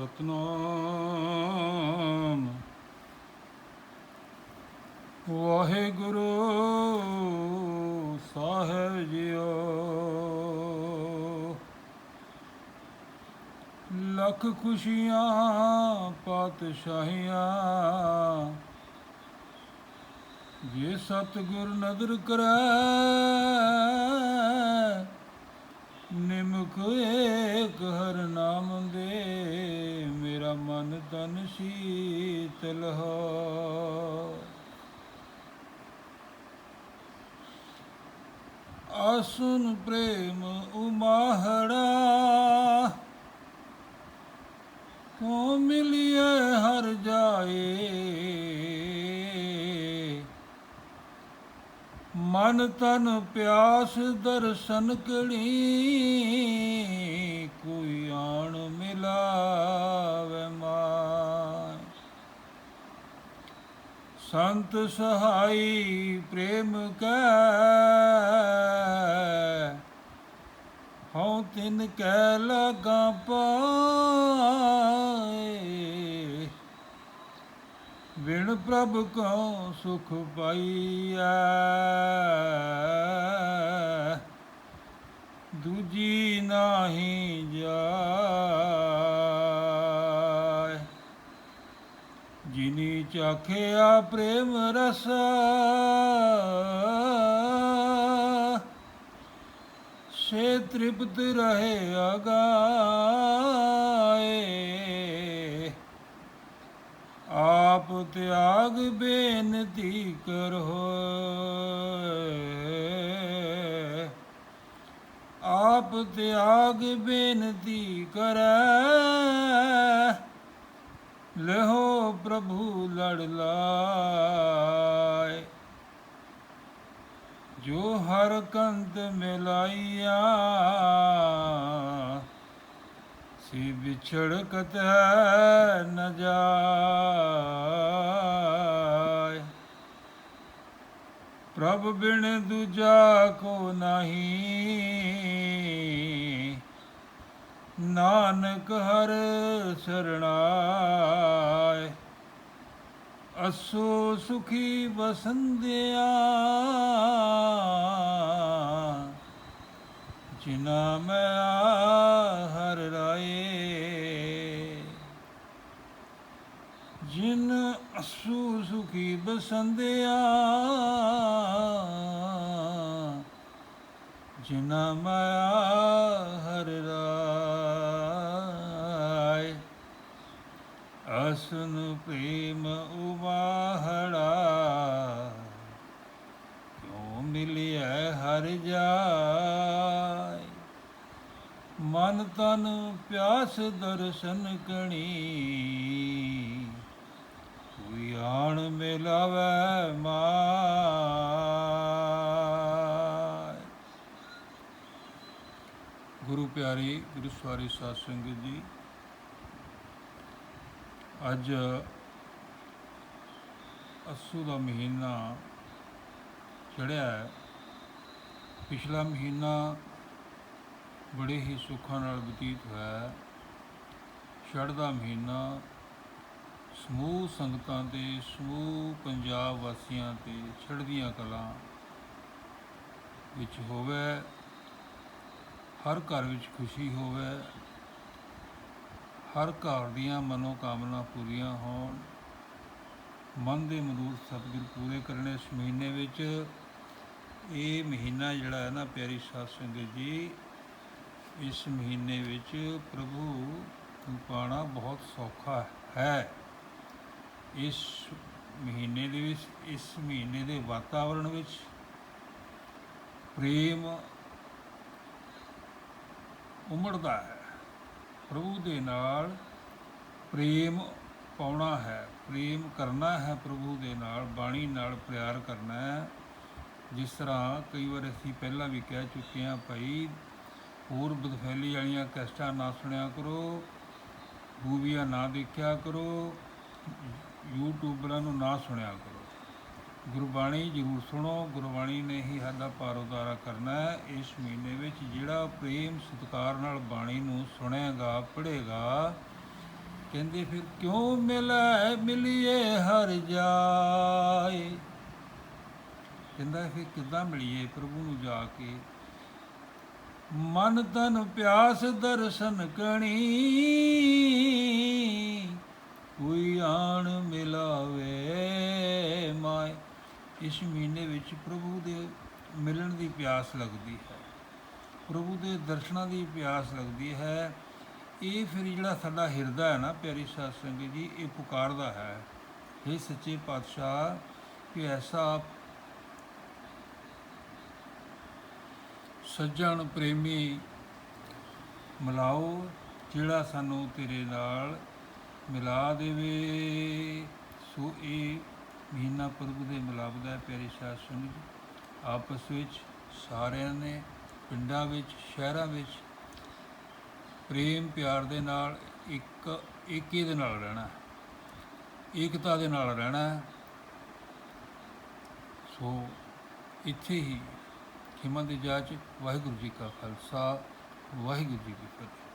ਸਤਨਾਮ। ਵਾਹਿਗੁਰੂ ਸਾਹਿਬ ਜੀਓ। ਲੱਖ ਖੁਸ਼ੀਆਂ ਪਾਤਸ਼ਾਹੀਆਂ। ਜੇ ਸਤਿਗੁਰ ਨਦਰ ਕਰੈ ਤਨ ਸ਼ੀਤਲ ਹੋ ਆਸੁਨ ਪ੍ਰੇਮ ਉਮਾਹੜਾ ਕੋ ਮਿਲਿਏ ਹਰ ਜਾਏ ਮਨ ਤਨ ਪਿਆਸ ਦਰਸ਼ਨ ਕਣੀ ਸੰਤ ਸਹਾਈ ਪ੍ਰੇਮ ਕੈ। ਹਉ ਤਿਨ ਕੈ ਲਗਾ ਪਾਏ। ਵਿਣ ਪ੍ਰਭ ਕਉ ਸੁਖ ਪਾਈਐ। ਦੂਜੀ ਨਾਹੀ ਜਾ ਚਾਖਿਆ ਪ੍ਰੇਮ ਰਸ ਸੇ ਤ੍ਰਿਪਤ ਰਹੇ ਅਗਾਏ ਆਪ ਤਿਆਗ ਬੇਨਤੀ ਕਰੋ ਆਪ ਤਿਆਗ ਬੇਨਤੀ ਕਰੈ। ਲਹੋ ਪ੍ਰਭੂ ਲੜ ਲਾਏ। ਜੋ ਹਰ ਕੰਤ ਮਿਲਾਈਆ, ਸੀ ਵਿਛੜ ਕਤੈ ਨ ਜਾਏ। ਪ੍ਰਭ ਬਿਨ ਦੂਜਾ ਕੋ ਨਹੀਂ। ਨਾਨਕ ਹਰ ਸਰਣਾਏ। ਅਸੋ ਸੁਖੀ ਵਸੰਦਿਆ ਜਿਨਾ ਮੈਂ ਹਰ ਰਾਏ। ਜਿਨ ਅਸੂ ਸੁਖੀ ਬਸੰਦਿਆ ਜਿਨਾ ਮਾਇਆ ਹਰ ਰਾਏ। ਅਸਨ ਪ੍ਰੇਮ ਉਵਾਹੜਾ। ਕਿਉ ਮਿਲਿਆ ਹਰ ਜਾਏ? ਮਨ ਤਨ ਪਿਆਸ ਦਰਸ਼ਨ ਕਣੀ। ਕੋਈ ਆਣ ਮਿਲਾਵੇ ਮਾਇ ਗੁਰੂ ਪਿਆਰੀ, ਗੁਰੂ ਸਵਾਰੀ ਸਾਧ ਸੰਗਤ ਜੀ ਅੱਜ ਅਸੂ ਦਾ ਮਹੀਨਾ ਚੜਿਆ ਹੈ। ਪਿਛਲਾ ਮਹੀਨਾ ਬੜੇ ਹੀ ਸੁੱਖਾਂ ਨਾਲ ਬਤੀਤ ਹੋਇਆ ਹੈ। ਦਾ ਮਹੀਨਾ ਸਮੂਹ ਸੰਗਤਾਂ ਤੇ, ਸਮੂਹ ਪੰਜਾਬ ਵਾਸੀਆਂ ਤੇ ਚੜ੍ਹਦੀਆਂ ਕਲਾਂ ਵਿੱਚ ਹੋਵੇ, ਹਰ ਘਰ ਵਿੱਚ ਖੁਸ਼ੀ ਹੋਵੇ ਹਰ ਘਰ ਦੀਆਂ ਮਨੋਕਾਮਨਾ ਪੂਰੀਆਂ ਹੋਣ। ਮਨ ਦੇ ਮਨੋਰਥ ਸਤਿਗੁਰ ਪੂਰੇ ਕਰਨੇ। ਇਸ ਮਹੀਨੇ ਵਿੱਚ ਇਹ ਮਹੀਨਾ ਜਿਹੜਾ ਹੈ ਨਾ ਪਿਆਰੀ ਸਾਧ ਸੰਗਤ ਜੀ, ਇਸ ਮਹੀਨੇ ਵਿੱਚ ਪ੍ਰਭੂ ਨੂੰ ਪਾਣਾ ਬਹੁਤ ਸੌਖਾ ਹੈ। ਇਸ ਮਹੀਨੇ ਦੇ ਵਿੱਚ, ਇਸ ਮਹੀਨੇ ਦੇ ਵਾਤਾਵਰਣ ਵਿੱਚ ਪ੍ਰੇਮ ਉਮੜਦਾ ਹੈ। ਪ੍ਰਭੂ ਦੇ ਨਾਲ ਪ੍ਰੇਮ ਪਾਉਣਾ ਹੈ, ਪ੍ਰੇਮ ਕਰਨਾ ਹੈ ਪ੍ਰਭੂ ਦੇ ਨਾਲ, ਬਾਣੀ ਨਾਲ ਪਿਆਰ ਕਰਨਾ ਹੈ। ਜਿਸ ਤਰ੍ਹਾਂ ਕਈ ਵਾਰ ਅਸੀਂ ਪਹਿਲਾਂ ਵੀ ਕਹਿ ਚੁੱਕੇ ਹਾਂ ਭਾਈ, ਹੋਰ ਬਦਫੈਲੀ ਵਾਲੀਆਂ ਕੈਸਟਾਂ ਨਾ ਸੁਣਿਆ ਕਰੋ ਮੂਵੀਆਂ ਨਾ ਦੇਖਿਆ ਕਰੋ, ਯੂਟਿਊਬਰਾਂ ਨੂੰ ਨਾ ਸੁਣਿਆ ਕਰੋ। ਗੁਰਬਾਣੀ ਜ਼ਰੂਰ ਸੁਣੋ। ਗੁਰਬਾਣੀ ਨੇ ਹੀ ਸਾਡਾ ਪਾਰ ਉਤਾਰਾ ਕਰਨਾ ਹੈ। ਇਸ ਮਹੀਨੇ ਵਿੱਚ ਜਿਹੜਾ ਪ੍ਰੇਮ ਸਤਿਕਾਰ ਨਾਲ ਬਾਣੀ ਨੂੰ ਸੁਣੇਗਾ, ਪੜ੍ਹੇਗਾ, ਕਹਿੰਦੇ ਫਿਰ ਕਿਉਂ ਮਿਲੈ, ਮਿਲੀਏ ਹਰ ਜਾਏ? ਕਹਿੰਦਾ ਫਿਰ ਕਿੱਦਾਂ ਮਿਲੀਏ ਪ੍ਰਭੂ ਨੂੰ ਜਾ ਕੇ? ਮਨ ਤਨ ਪਿਆਸ ਦਰਸ਼ਨ ਕਣੀ, ਕੋਈ ਆਣ ਮਿਲਾਵੇ। ਇਸ ਮਹੀਨੇ ਵਿੱਚ ਪ੍ਰਭੂ ਦੇ ਮਿਲਣ ਦੀ ਪਿਆਸ ਲੱਗਦੀ ਹੈ। ਪ੍ਰਭੂ ਦੇ ਦਰਸ਼ਨਾਂ ਦੀ ਪਿਆਸ ਲੱਗਦੀ ਹੈ। ਇਹ ਫਿਰ ਜਿਹੜਾ ਸਾਡਾ ਹਿਰਦਾ ਹੈ ਨਾ, ਪਿਆਰੀ ਸਾਧ ਸੰਗਤ ਜੀ, ਇਹ ਪੁਕਾਰਦਾ ਹੈ। ਇਹ ਸੱਚੇ ਪਾਤਸ਼ਾਹ, ਕਿ ਐਸਾ ਸੱਜਣ ਪ੍ਰੇਮੀ ਮਿਲਾਓ, ਜਿਹੜਾ ਸਾਨੂੰ ਤੇਰੇ ਨਾਲ ਮਿਲਾ ਦੇਵੇ। ਮਹੀਨਾ ਪੁਰਬ ਦੇ ਮਿਲਾਪ ਦਾ ਪਿਆਰੇ ਸਾਧ ਸੰਗਤ। ਜੀ ਆਪਸ ਵਿੱਚ ਸਾਰਿਆਂ ਨੇ, ਪਿੰਡਾਂ ਵਿੱਚ, ਸ਼ਹਿਰਾਂ ਵਿੱਚ ਪ੍ਰੇਮ ਪਿਆਰ ਦੇ ਨਾਲ ਇੱਕ ਏਕੇ ਦੇ ਨਾਲ ਰਹਿਣਾ ਏਕਤਾ ਦੇ ਨਾਲ ਰਹਿਣਾ ਸੋ ਇੱਥੇ ਹੀ ਖਿਮਾ ਦੀ ਜਾਚ, ਵਾਹਿਗੁਰੂ ਜੀ ਕਾ ਖਾਲਸਾ, ਵਾਹਿਗੁਰੂ ਜੀ ਕੀ ਫਤਿਹ।